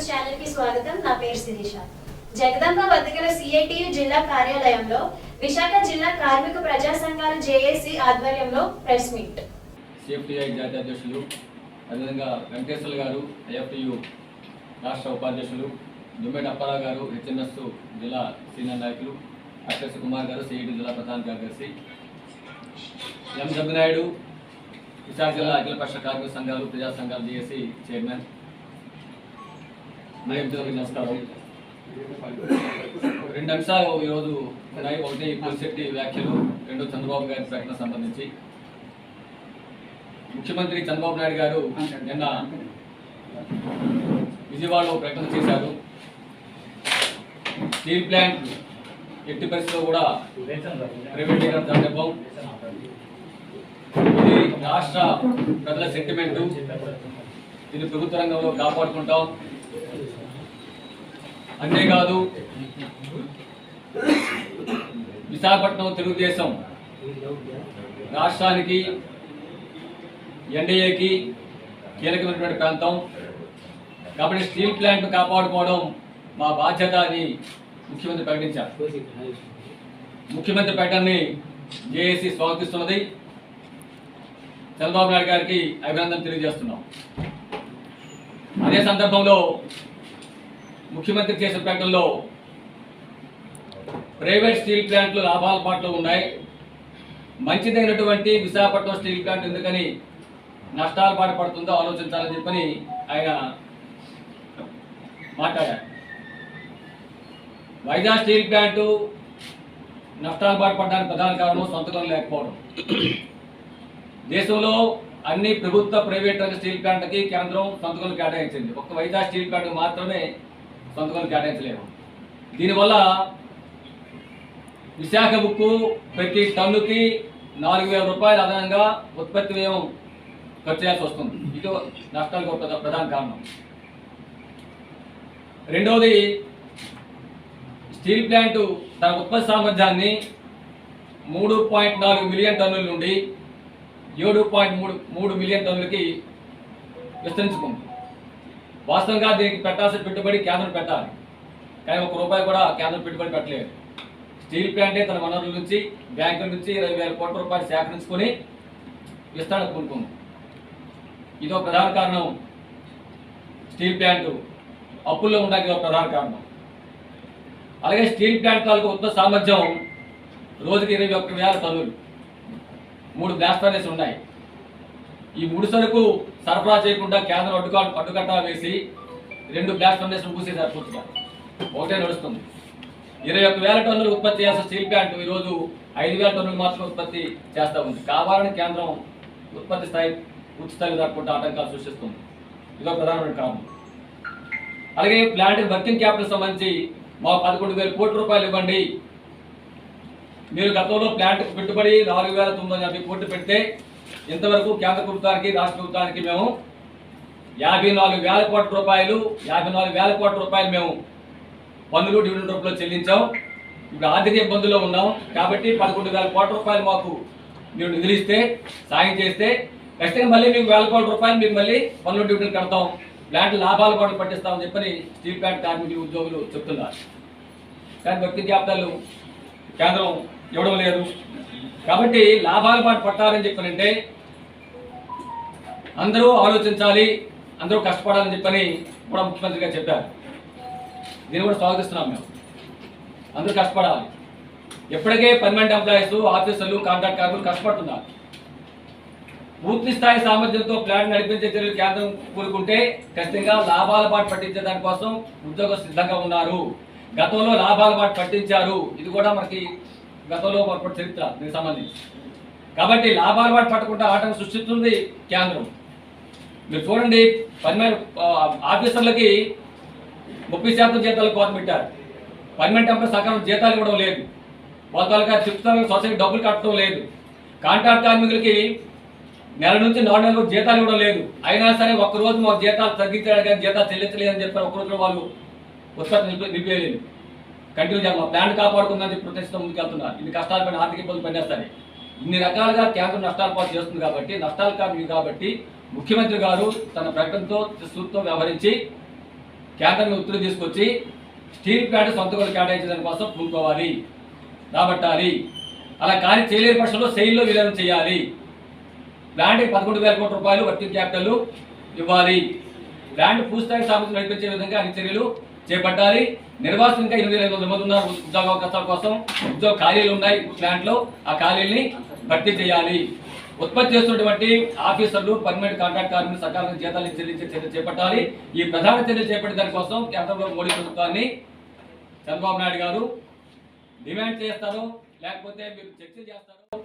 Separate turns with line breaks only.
News ఛానల్కి స్వాగతం. నా పేరు శిరీష. జగదంబ వద్దగల సిఐటియు జిల్లా కార్యాలయంలో విశాఖ జిల్లా కార్మిక ప్రజా సంఘాల జేఏసీ ఆధ్వర్యంలో ప్రెస్ మీట్.
సిఎఫ్టిఐ జాతీయ అధ్యక్షులు అదేవిధంగా వెంకటేశ్వర గారు ఐఎఫ్టియు రాష్ట్ర ఉపాధ్యక్షులు దుమ్మేటి అప్పారావు గారు హెచ్ఎంఎస్ జిల్లా సీనియర్ నాయకులు అక్షస్ కుమార్ గారు సిఐటి జిల్లా ప్రధాన కార్యదర్శి ఎం జగ్గునాయుడు విశాఖ జిల్లా అఖిలపక్ష కార్మిక సంఘాలు ప్రజా సంఘాలు జేఏసీ చైర్మన్ నాయకులకు నమస్కారం. రెండు అంశాలు ఈరోజు ఉన్నాయి. ఒకటి పులిశెట్టి వ్యాఖ్యలు రెండు చంద్రబాబు గారి ప్రకటన సంబంధించి. ముఖ్యమంత్రి చంద్రబాబు నాయుడు గారు నిన్న విజయవాడలో ప్రకటన చేశారు. స్టీల్ ప్లాంట్ ఎట్టి పరిస్థితిలో కూడా ప్రైవేటీకరణ జరగబోం ఇది రాష్ట్ర ప్రజల సెంటిమెంటు ఇది ప్రభుత్వ రంగంలో కాపాడుకుంటాం. అంతేకాదు విశాఖపట్నం తెలుగుదేశం రాష్ట్రానికి ఎన్డీఏకి కీలకమైనటువంటి ప్రాంతం. కాబట్టి స్టీల్ ప్లాంట్ కాపాడుకోవడం మా బాధ్యత అని ముఖ్యమంత్రి ప్రకటించారు. ముఖ్యమంత్రి ప్రకటనని జేఏసీ స్వాగతిస్తున్నది. చంద్రబాబు నాయుడు గారికి అభినందన తెలియజేస్తున్నాం. అదే సందర్భంలో ముఖ్యమంత్రి చేసిన ప్రకటనలో ప్రైవేట్ స్టీల్ ప్లాంట్లు లాభాల పాటలో ఉన్నాయి. మంచిదైనటువంటి విశాఖపట్నం స్టీల్ ప్లాంట్ ఎందుకని నష్టాల పాటు పడుతుందో ఆలోచించాలని చెప్పని ఆయన మాట్లాడారు. వైజాగ్ స్టీల్ ప్లాంటు నష్టాల పాటు పడడానికి ప్రధాన కారణం సొంతకం లేకపోవడం. దేశంలో అన్ని ప్రభుత్వ ప్రైవేట్ రంగ స్టీల్ ప్లాంట్కి కేంద్రం సొంతకం కేటాయించింది. ఒక్క వైజాగ్ స్టీల్ ప్లాంట్ మాత్రమే సంతకం కేటాయించలేము. దీనివల్ల విశాఖ బుక్కు ప్రతి టన్నుకి నాలుగు వేల రూపాయలు అదనంగా ఉత్పత్తి వ్యయం ఖర్చు చేయాల్సి వస్తుంది. ఇది నష్టాలకు ఒక ప్రధాన కారణం. రెండవది స్టీల్ ప్లాంటు తన ఉత్పత్తి సామర్థ్యాన్ని మూడు పాయింట్ నాలుగు మిలియన్ టన్నుల నుండి ఏడు పాయింట్ మూడు మూడు మిలియన్ టన్నులకి విస్తరించుకుంది. వాస్తవంగా దీనికి పెట్టాల్సిన పెట్టుబడి కేంద్రం పెట్టాలి. కానీ ఒక రూపాయి కూడా కేంద్రం పెట్టుబడి పెట్టలేదు. స్టీల్ ప్లాంటే తన వనరుల నుంచి బ్యాంకుల నుంచి ఇరవై వేల కోట్ల రూపాయలు సేకరించుకొని విస్తరణ కొనుక్కుంది ఇదో ప్రధాన కారణం. స్టీల్ ప్లాంట్ అప్పుల్లో ఉండడానికి ఇదో ప్రధాన కారణం. అలాగే స్టీల్ ప్లాంట్ తాలూకు ఉత్పత్తి సామర్థ్యం రోజుకి ఇరవై ఒక్క వేల టన్నులు. మూడు బ్లాస్ట్ ఫర్నేస్ ఉన్నాయి. ఈ ముడి సరుకు సరఫరా చేయకుండా కేంద్రం అడ్డుక అడ్డుకట్ట వేసి రెండు బ్లాస్ట్ ఫర్నేస్ మూసేశారు పూర్తిగా ఒకటే నడుస్తుంది. ఇరవై ఒక్క వేల టన్నులు ఉత్పత్తి చేస్తే స్టీల్ ప్లాంట్ ఈరోజు ఐదు వేల టన్నులు మాత్రమే ఉత్పత్తి చేస్తూ ఉంది. కావాలని కేంద్రం ఉత్పత్తి స్థాయి పూర్తి స్థాయిలో దాటుకుంటూ ఆటంకాలు సృష్టిస్తుంది. ఇదో ప్రధానమైన కారణం. అలాగే ప్లాంట్ వర్కింగ్ క్యాపిటల్ సంబంధించి మా పదకొండు వేల కోట్ల రూపాయలు ఇవ్వండి. మీరు గతంలో ప్లాంట్ పెట్టుబడి నాలుగు వేల తొమ్మిది వందల యాభై కోట్లు పెడితే ఇంతవరకు కేంద్ర ప్రభుత్వానికి రాష్ట్ర ప్రభుత్వానికి మేము యాభై నాలుగు వేల కోట్ల రూపాయలు యాభై నాలుగు వేల కోట్ల రూపాయలు మేము పన్నులు డివిడెండ్ రూపంలో చెల్లించాం. ఇప్పుడు ఆర్థిక ఇబ్బందుల్లో ఉన్నాం. కాబట్టి పదకొండు వేల కోట్ల రూపాయలు మాకు మీరు నిధులిస్తే సాయం చేస్తే ఖచ్చితంగా మళ్ళీ మీకు వేల కోట్ల రూపాయలు మీకు మళ్ళీ పన్నులు డివిడెండ్ కడతాం. ప్లాంట్ లాభాలు కూడా పట్టిస్తామని చెప్పని స్టీల్ ప్లాంట్ కార్మికులు ఉద్యోగులు చెప్తున్నారు. కానీ వ్యక్తి జాబితాలు కేంద్రం ఇవ్వడం లేదు. కాబట్టి లాభాల పాటు పట్టాలని చెప్పనంటే అందరూ ఆలోచించాలి అందరూ కష్టపడాలని చెప్పని కూడా ముఖ్యమంత్రి గారు చెప్పారు. దీన్ని కూడా స్వాగతిస్తున్నాం మేము. అందరూ కష్టపడాలి. ఎప్పటికే పర్మనెంట్ ఎంప్లాయీస్ ఆఫీసర్లు కాంట్రాక్ట్ కార్మికులు కష్టపడుతున్నారు. పూర్తి స్థాయి సామర్థ్యంతో ప్లాన్ నడిపించే చర్యలు కేంద్రం కోరుకుంటే ఖచ్చితంగా లాభాల పాటు పట్టించే దానికోసం ఉద్యోగ సిద్ధంగా ఉన్నారు. గతంలో లాభాల పాటు పట్టించారు. ఇది కూడా మనకి గతంలో పొరపాటు చరిత్ర దీనికి సంబంధించి. కాబట్టి లాభాల పాటు పట్టకుండా ఆటంకం సృష్టిస్తుంది కేంద్రం. మీరు చూడండి పర్మనెంట్ ఆఫీసర్లకి ముప్పై శాతం జీతాలు కోత పెట్టారు. పర్మనెంట్ ఎంప్లాయ్ సకాలం జీతాలు ఇవ్వడం లేదు. వాళ్ళ తాలూకా చెప్తాను సొసైటీ డబ్బులు కట్టడం లేదు. కాంట్రాక్ట్ కార్మికులకి నెల నుంచి నాలుగు నెలలు జీతాలు ఇవ్వడం లేదు. అయినా సరే ఒక్కరోజు మాకు జీతాలు తగ్గించాడు కానీ జీతాలు చెల్లించలేదు అని ఒక్కరోజు వాళ్ళు ఉత్పత్తి నిలిపి నిలిపేయలేదు కంటిన్యూ చేయాలి మా ప్లాంట్ కాపాడుకుందని చెప్పి ప్రతిష్టం ముందుకెళ్తున్నారు. ఇన్ని కష్టాలు పడిన ఆర్థిక ఇబ్బందులు పనిచేస్తాయి ఇన్ని రకాలుగా కేంద్రం నష్టాలు పాటు చేస్తుంది కాబట్టి నష్టాలు కాదు కాబట్టి ముఖ్యమంత్రి గారు తన ప్రకటనతో సూత్తో వ్యవహరించి కేంద్రం ఒత్తిడి తీసుకొచ్చి స్టీల్ ప్లాంట్ సొంత కేటాయించడం కోసం పూనుకోవాలి. రాబట్టాలి. అలా కానీ చేయలేని పక్షంలో సెయిల్లో విలీనం చేయాలి. ప్లాంట్కి పదకొండు వేల కోట్ల రూపాయలు వర్కింగ్ క్యాపిటల్ ఇవ్వాలి. ప్లాంట్ పూర్తిస్థాయి సామర్థ్యం నడిపించే విధంగా అన్ని చర్యలు చేపట్టాలి. నిర్వాసితులు ఇంకా ఎనిమిది వేల ఐదు వందల మంది ఉన్నారు ఉద్యోగ అవకాశాల కోసం. ఉద్యోగ ఖాళీలు ఉన్నాయి ప్లాంట్లో. ఆ ఖాళీల్ని భర్తీ చేయాలి. ఉత్పత్తి చేస్తున్నటువంటి ఆఫీసర్లు పర్మనెంట్ కాంట్రాక్ట్ కార్మికులు సకాలంలో జీతాలు చెల్లించే చర్య చేపట్టాలి. ఈ ప్రధాన చర్యలు చేపట్టిన దానికోసం కేంద్రంలో మోడీ ప్రభుత్వాన్ని చంద్రబాబు నాయుడు గారు డిమాండ్ చేస్తారు. లేకపోతే మీరు చర్చలు చేస్తారు.